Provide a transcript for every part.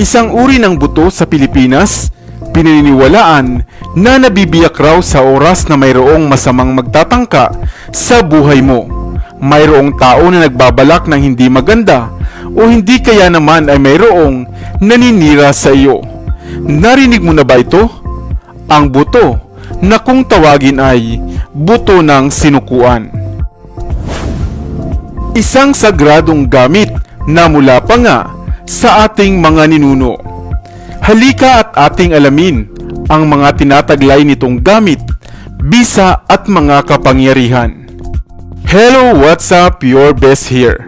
Isang uri ng buto sa Pilipinas, pinaniniwalaan na nabibiyak raw sa oras na mayroong masamang magtatangka sa buhay mo. Mayroong tao na nagbabalak ng hindi maganda o hindi kaya naman ay mayroong naninira sa iyo. Narinig mo na ba ito? Ang buto na kung tawagin ay buto ng sinukuan. Isang sagradong gamit na mula pa nga sa ating mga ninuno. Halika at ating alamin ang mga tinataglay nitong gamit, bisa at mga kapangyarihan. Hello, what's up? Your best here.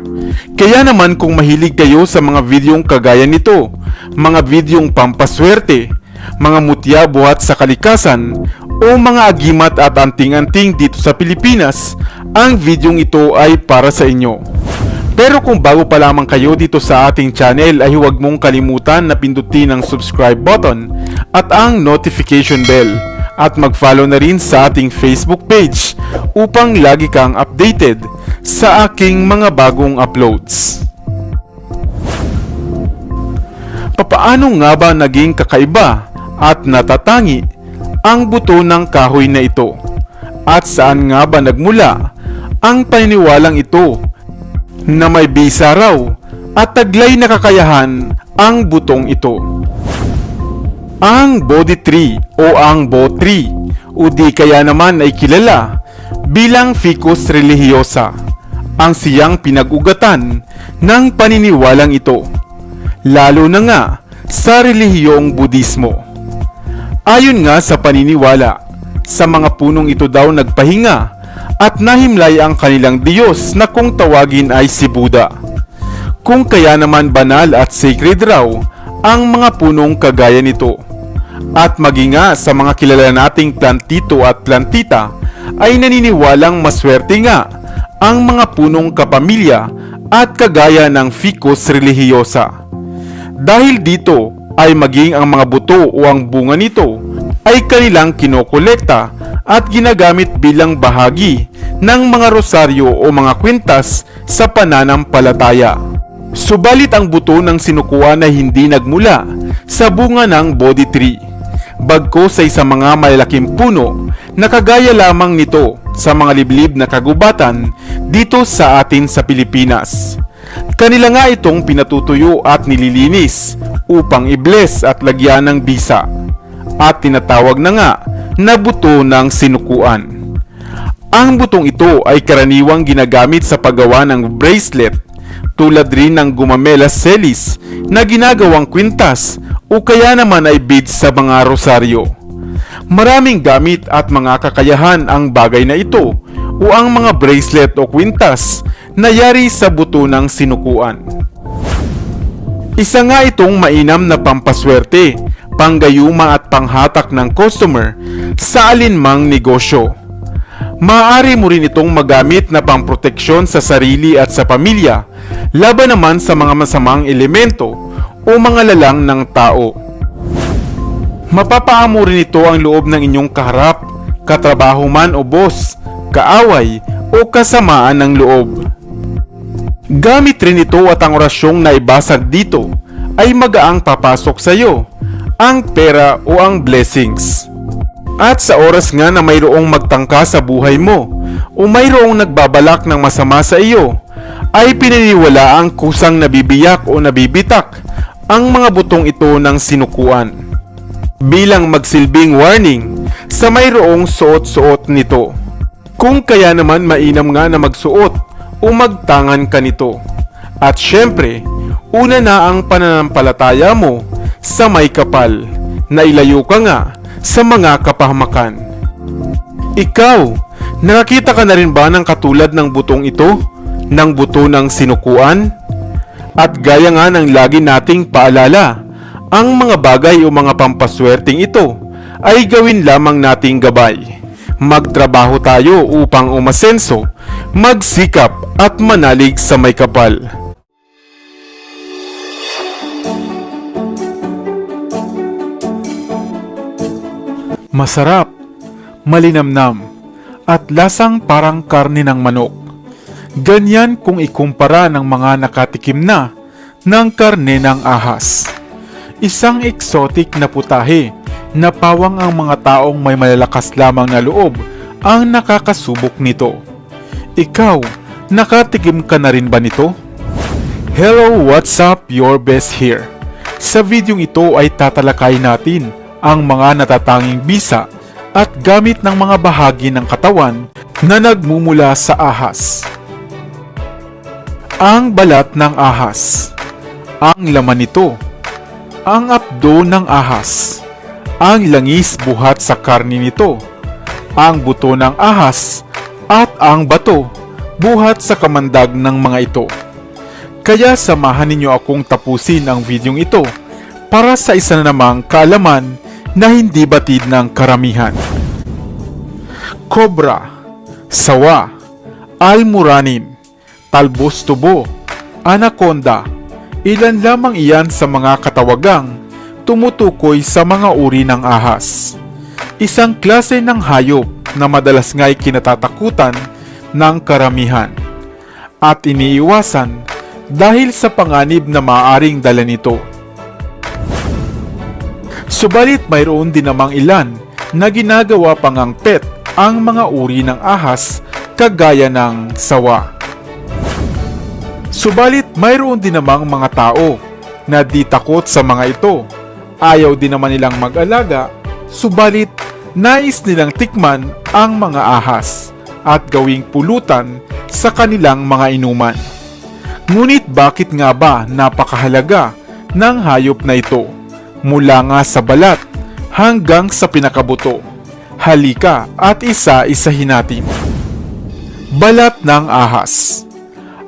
Kaya naman kung mahilig kayo sa mga videong kagaya nito, mga videong pampaswerte, mga mutya buhat sa kalikasan, o mga agimat at anting-anting dito sa Pilipinas, ang videong ito ay para sa inyo. Pero kung bago pa lamang kayo dito sa ating channel ay huwag mong kalimutan na pindutin ang subscribe button at ang notification bell at mag-follow na rin sa ating Facebook page upang lagi kang updated sa aking mga bagong uploads. Papaano nga ba naging kakaiba at natatangi ang buto ng kahoy na ito? At saan nga ba nagmula ang paniniwalang ito na may bisa raw at taglay na kakayahan ang butong ito? Ang Bodhi tree o ang Bo tree o di kaya naman ay kilala bilang Ficus religiosa ang siyang pinag-ugatan ng paniniwalang ito lalo na nga sa relihiyong Budismo. Ayon nga sa paniniwala, sa mga punong ito daw nagpahinga at nahimlay ang kanilang Diyos na kung tawagin ay si Buddha. Kung kaya naman banal at sacred raw ang mga punong kagaya nito. At maging nga sa mga kilala nating plantito at plantita ay naniniwalang maswerte nga ang mga punong kapamilya at kagaya ng ficus religiosa. Dahil dito ay maging ang mga buto o ang bunga nito ay kanilang kinokolekta at ginagamit bilang bahagi ng mga rosaryo o mga kwintas sa pananampalataya. Subalit ang buto ng sinukuan ay hindi nagmula sa bunga ng Bodhi tree, bagko sa isang mga malalaking puno na kagaya lamang nito sa mga liblib na kagubatan dito sa atin sa Pilipinas. Kanila nga itong pinatutuyo at nililinis upang i-bless at lagyan ng bisa at tinatawag na nga na buto ng sinukuan. Ang butong ito ay karaniwang ginagamit sa paggawa ng bracelet tulad rin ng gumamela celis na ginagawang kwintas o kaya naman ay beads sa mga rosaryo. Maraming gamit at mga kakayahan ang bagay na ito o ang mga bracelet o kwintas na yari sa buto ng sinukuan. Isa nga itong mainam na pampaswerte, panggayuma at panghatak ng customer sa alinmang negosyo. Maaari mo rin itong magamit na pangproteksyon sa sarili at sa pamilya, laban naman sa mga masamang elemento o mga lalang ng tao. Mapapaamo rin ito ang loob ng inyong kaharap, katrabaho man o boss, kaaway o kasamaan ng loob. Gamit rin ito at ang orasyong naibasag dito ay magaang papasok sa iyo, ang pera o ang blessings. At sa oras nga na mayroong magtangka sa buhay mo o mayroong nagbabalak ng masama sa iyo, ay pinaniwala ang kusang nabibiyak o nabibitak ang mga butong ito ng sinukuan. Bilang magsilbing warning sa mayroong suot-suot nito. Kung kaya naman mainam nga na magsuot o magtangan ka nito. At syempre, una na ang pananampalataya mo sa may kapal na ilayo ka nga sa mga kapahamakan. Ikaw, nakakita ka na rin ba ng katulad ng butong ito? Ng buto ng sinukuan? At gaya nga ng lagi nating paalala, ang mga bagay o mga pampaswerteng ito ay gawin lamang nating gabay. Magtrabaho tayo upang umasenso, magsikap at manalig sa may kapal. Masarap, malinamnam, at lasang parang karne ng manok. Ganyan kung ikumpara ng mga nakatikim na ng karne ng ahas. isang exotic na putahe na pawang ang mga taong may malalakas lamang na loob ang nakakasubok nito. Ikaw, nakatikim ka na rin ba nito? Hello, what's up? Your best here. Sa videong ito ay tatalakay natin ang mga natatanging bisa at gamit ng mga bahagi ng katawan na nagmumula sa ahas. Ang balat ng ahas. Ang laman nito. Ang apdo ng ahas. Ang langis buhat sa karni nito. Ang buto ng ahas. At ang bato buhat sa kamandag ng mga ito. Kaya samahan ninyo akong tapusin ang videong ito para sa isa na namang kaalaman na hindi batid ng karamihan. Cobra, sawa, almuranin, talbos tubo, anaconda, ilan lamang iyan sa mga katawagang tumutukoy sa mga uri ng ahas. Isang klase ng hayop na madalas nga'y kinatatakutan ng karamihan at iniiwasan dahil sa panganib na maaring dala nito. Subalit mayroon din namang ilan na ginagawa pang ang pet ang mga uri ng ahas kagaya ng sawa. Subalit mayroon din namang mga tao na di takot sa mga ito. Ayaw din naman nilang mag-alaga, subalit nais nilang tikman ang mga ahas at gawing pulutan sa kanilang mga inuman. Ngunit bakit nga ba napakahalaga ng hayop na ito? Mula nga sa balat hanggang sa pinakabuto. Halika at isa-isahin natin. Balat ng ahas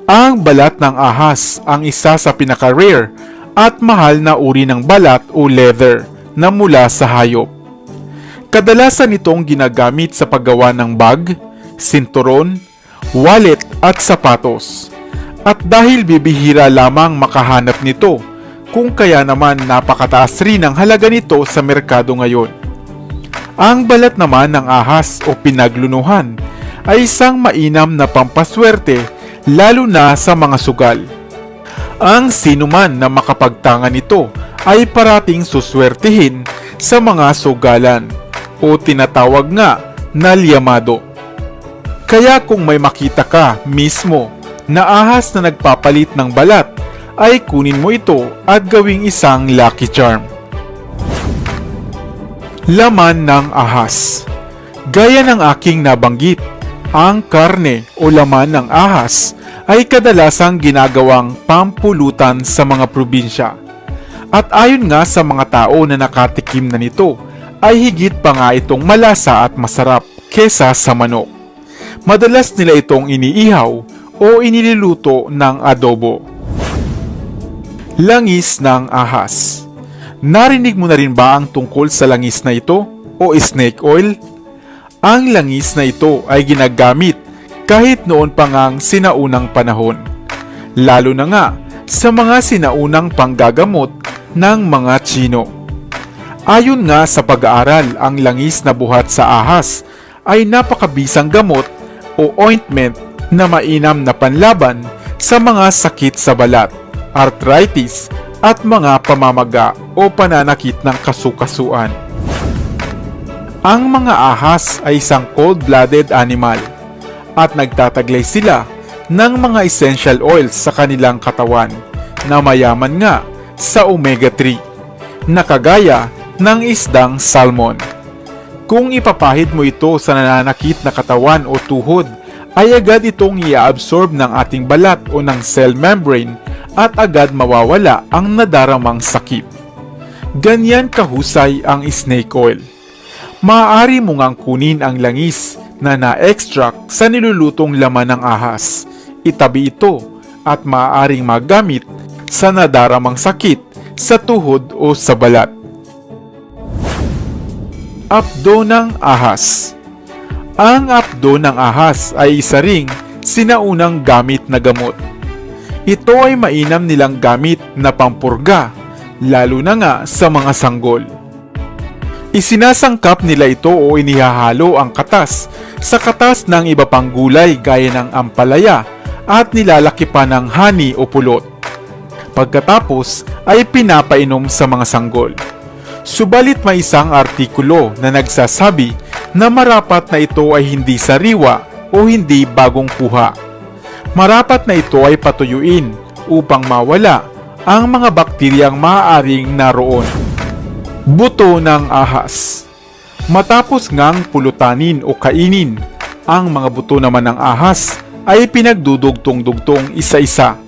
Ang balat ng ahas ang isa sa pinaka-rare at mahal na uri ng balat o leather na mula sa hayop. Kadalasan itong ginagamit sa paggawa ng bag, sinturon, wallet at sapatos. At dahil bibihira lamang makahanap nito, kung kaya naman napakataas rin ang halaga nito sa merkado ngayon. Ang balat naman ng ahas o pinaglunuhan ay isang mainam na pampaswerte lalo na sa mga sugal. Ang sinuman na makapagtangan nito ay parating suswertihin sa mga sugalan o tinatawag nga na liyamado. Kaya kung may makita ka mismo na ahas na nagpapalit ng balat, ay kunin mo ito at gawing isang lucky charm. Laman ng ahas Gaya ng aking nabanggit, ang karne o laman ng ahas ay kadalasang ginagawang pampulutan sa mga probinsya. At ayon nga sa mga tao na nakatikim na nito, ay higit pa nga itong malasa at masarap kesa sa manok. Madalas nila itong iniihaw o iniluluto ng adobo. Langis ng ahas Narinig mo na rin ba ang tungkol sa langis na ito o snake oil? Ang langis na ito ay ginagamit kahit noon pa ngang sinaunang panahon. Lalo na nga sa mga sinaunang panggagamot ng mga Chino. Ayon nga sa pag-aaral, ang langis na buhat sa ahas ay napakabisang gamot o ointment na mainam na panlaban sa mga sakit sa balat, arthritis, at mga pamamaga o pananakit ng kasukasuan. Ang mga ahas ay isang cold-blooded animal at nagtataglay sila ng mga essential oils sa kanilang katawan na mayaman nga sa omega-3 na kagaya ng isdang salmon. Kung ipapahid mo ito sa nananakit na katawan o tuhod, ay agad itong i-absorb ng ating balat o ng cell membrane at agad mawawala ang nadaramang sakit. Ganyan kahusay ang snake oil. Maaari mo ngang kunin ang langis na na-extract sa nilulutong laman ng ahas. Itabi ito at maaaring magamit sa nadaramang sakit sa tuhod o sa balat. Apdo ng ahas Ang apdo ng ahas ay isa ring sinaunang gamit na gamot. Ito ay mainam nilang gamit na pampurga, lalo na nga sa mga sanggol. Isinasangkap nila ito o inihahalo ang katas sa katas ng iba pang gulay gaya ng ampalaya at nilalaki pa ng honey o pulot. Pagkatapos ay pinapainom sa mga sanggol. Subalit may isang artikulo na nagsasabi na marapat na ito ay hindi sariwa o hindi bagong kuha. Marapat na ito ay patuyuin upang mawala ang mga bakteryang maaaring naroon. Buto ng ahas Matapos ngang pulutanin o kainin, ang mga buto naman ng ahas ay pinagdudugtong-dugtong isa-isa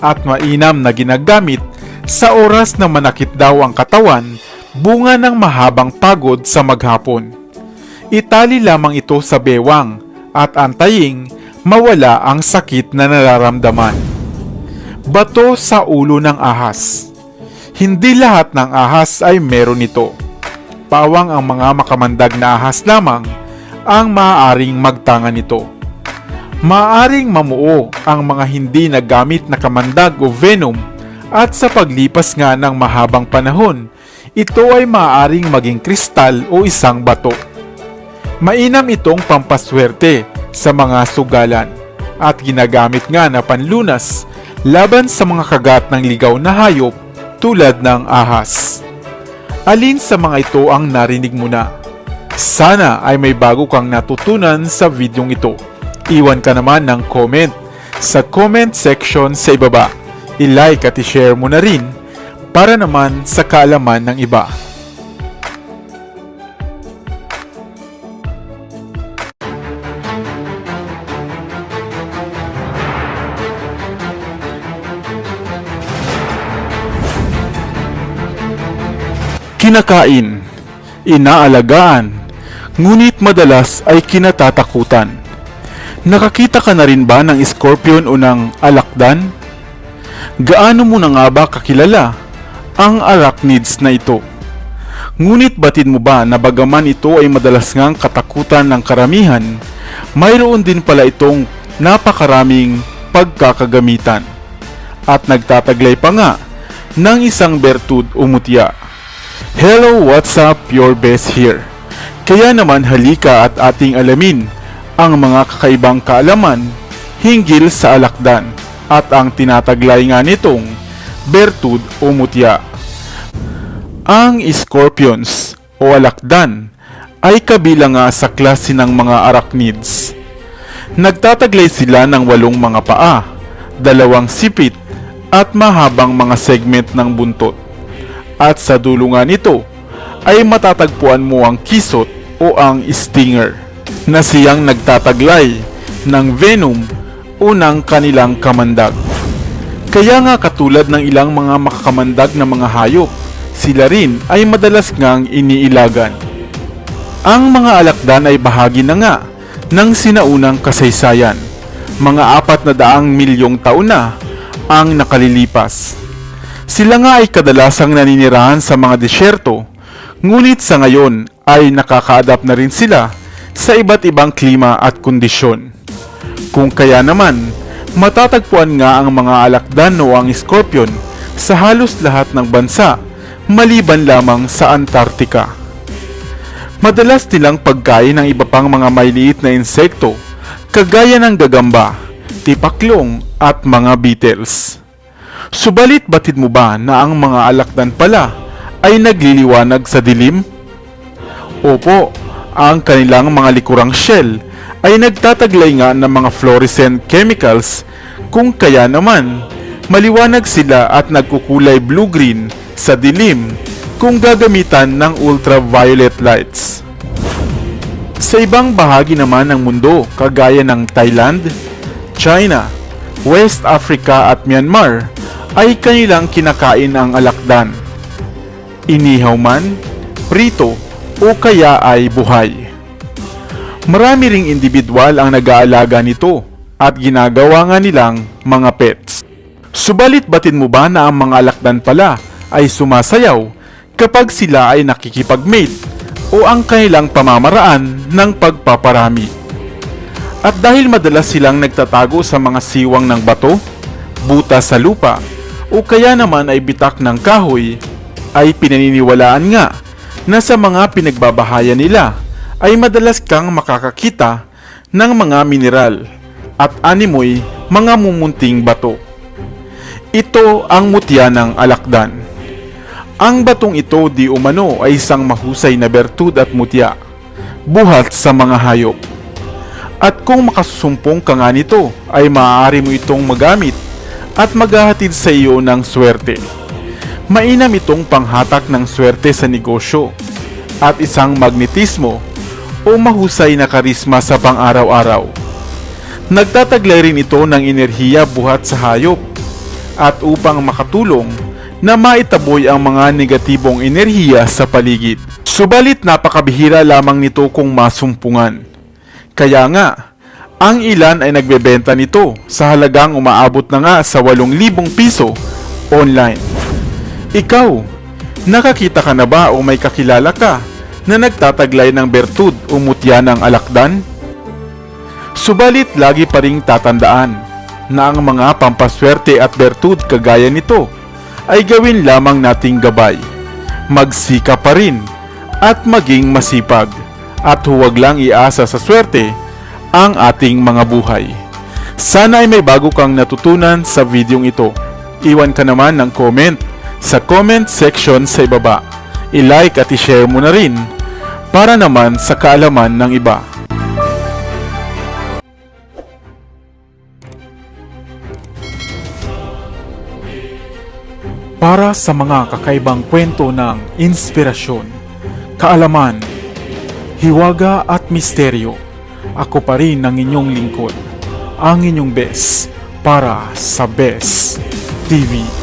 at mainam na ginagamit sa oras na manakit daw ang katawan bunga ng mahabang pagod sa maghapon. Itali lamang ito sa bewang at antaying mawala ang sakit na nararamdaman. Bato sa ulo ng ahas Hindi lahat ng ahas ay meron nito. Pawang ang mga makamandag na ahas lamang ang maaaring magtanga nito. Maaring mamuo ang mga hindi nagamit na kamandag o venom at sa paglipas nga ng mahabang panahon, ito ay maaaring maging kristal o isang bato. Mainam itong pampaswerte sa mga sugalan at ginagamit nga na panlunas laban sa mga kagat ng ligaw na hayop tulad ng ahas. Alin sa mga ito ang narinig mo na? Sana ay may bago kang natutunan sa videong ito. Iwan ka naman ng comment sa comment section sa ibaba. I-like at i-share mo na rin para naman sa kaalaman ng iba. Kinakain, inaalagaan, ngunit madalas ay kinatatakutan. Nakakita ka na rin ba ng scorpion o ng alakdan? Gaano mo na nga ba kakilala ang arachnids na ito? Ngunit batid mo ba na bagaman ito ay madalas ngang katakutan ng karamihan, mayroon din pala itong napakaraming pagkakagamitan at nagtataglay pa nga ng isang bertud o mutya. Hello, what's up? Your best here. Kaya naman halika at ating alamin ang mga kakaibang kaalaman hinggil sa alakdan at ang tinataglay nga nitong bertud o mutya. Ang scorpions o alakdan ay kabilang nga sa klase ng mga arachnids. Nagtataglay sila ng walong mga paa, dalawang sipit at mahabang mga segment ng buntot. At sa dulo nga nito ay matatagpuan mo ang kisot o ang stinger na siyang nagtataglay ng venom o ng kanilang kamandag. Kaya nga katulad ng ilang mga makakamandag na mga hayop, sila rin ay madalas ngang iniilagan. Ang mga alakdan ay bahagi na nga ng sinaunang kasaysayan. Mga apat na daang milyong taon na ang nakalilipas. Sila nga ay kadalasang naninirahan sa mga disyerto, ngunit sa ngayon ay nakaka-adapt na rin sila sa iba't ibang klima at kondisyon. Kung kaya naman, matatagpuan nga ang mga alakdan o ang scorpion sa halos lahat ng bansa maliban lamang sa Antarctica. Madalas nilang pagkain ng iba pang mga maliliit na insekto kagaya ng gagamba, tipaklong at mga beetles. Subalit batid mo ba na ang mga alakdan pala ay nagliliwanag sa dilim? Opo, ang kanilang mga likurang shell ay nagtataglay nga ng mga fluorescent chemicals kung kaya naman maliwanag sila at nagkukulay blue-green sa dilim kung gagamitan ng ultraviolet lights. Sa ibang bahagi naman ng mundo kagaya ng Thailand, China, West Africa at Myanmar ay kanilang kinakain ang alakdan. Inihaw man, prito o kaya ay buhay. Marami ring individual ang nag-aalaga nito at ginagawa nga nilang mga pets. Subalit batin mo ba na ang mga alakdan pala ay sumasayaw kapag sila ay nakikipag-mate o ang kanilang pamamaraan ng pagpaparami? At dahil madalas silang nagtatago sa mga siwang ng bato, buta sa lupa, o kaya naman ay bitak ng kahoy, ay pinaniniwalaan nga na sa mga pinagbabahayan nila ay madalas kang makakakita ng mga mineral at animoy mga mumunting bato. Ito ang mutya ng alakdan. Ang batong ito di umano ay isang mahusay na bertud at mutya, buhat sa mga hayop. At kung makasusumpong ka nga nito, ay maaari mo itong magamit at maghahatid sa iyo ng swerte. Mainam itong panghatak ng swerte sa negosyo at isang magnetismo o mahusay na karisma sa pang-araw-araw. Nagtataglay rin ito ng enerhiya buhat sa hayop at upang makatulong na maitaboy ang mga negatibong enerhiya sa paligid. Subalit napakabihira lamang nito kung masumpungan. Kaya nga, ang ilan ay nagbebenta nito sa halagang umaabot na nga sa 8,000 piso online. Ikaw, nakakita ka na ba o may kakilala ka na nagtataglay ng bertud o mutya ng alakdan? Subalit lagi pa ring tatandaan na ang mga pampaswerte at bertud kagaya nito ay gawin lamang nating gabay. Magsika pa rin at maging masipag at huwag lang iasa sa swerte ang ating mga buhay. Sana ay may bago kang natutunan sa videong ito. Iwan ka naman ng comment sa comment section sa ibaba. I-like at i-share mo na rin para naman sa kaalaman ng iba. Para sa mga kakaibang kwento ng inspirasyon, kaalaman, hiwaga at misteryo, ako pa rin ang inyong lingkod, ang inyong best para sa Best TV.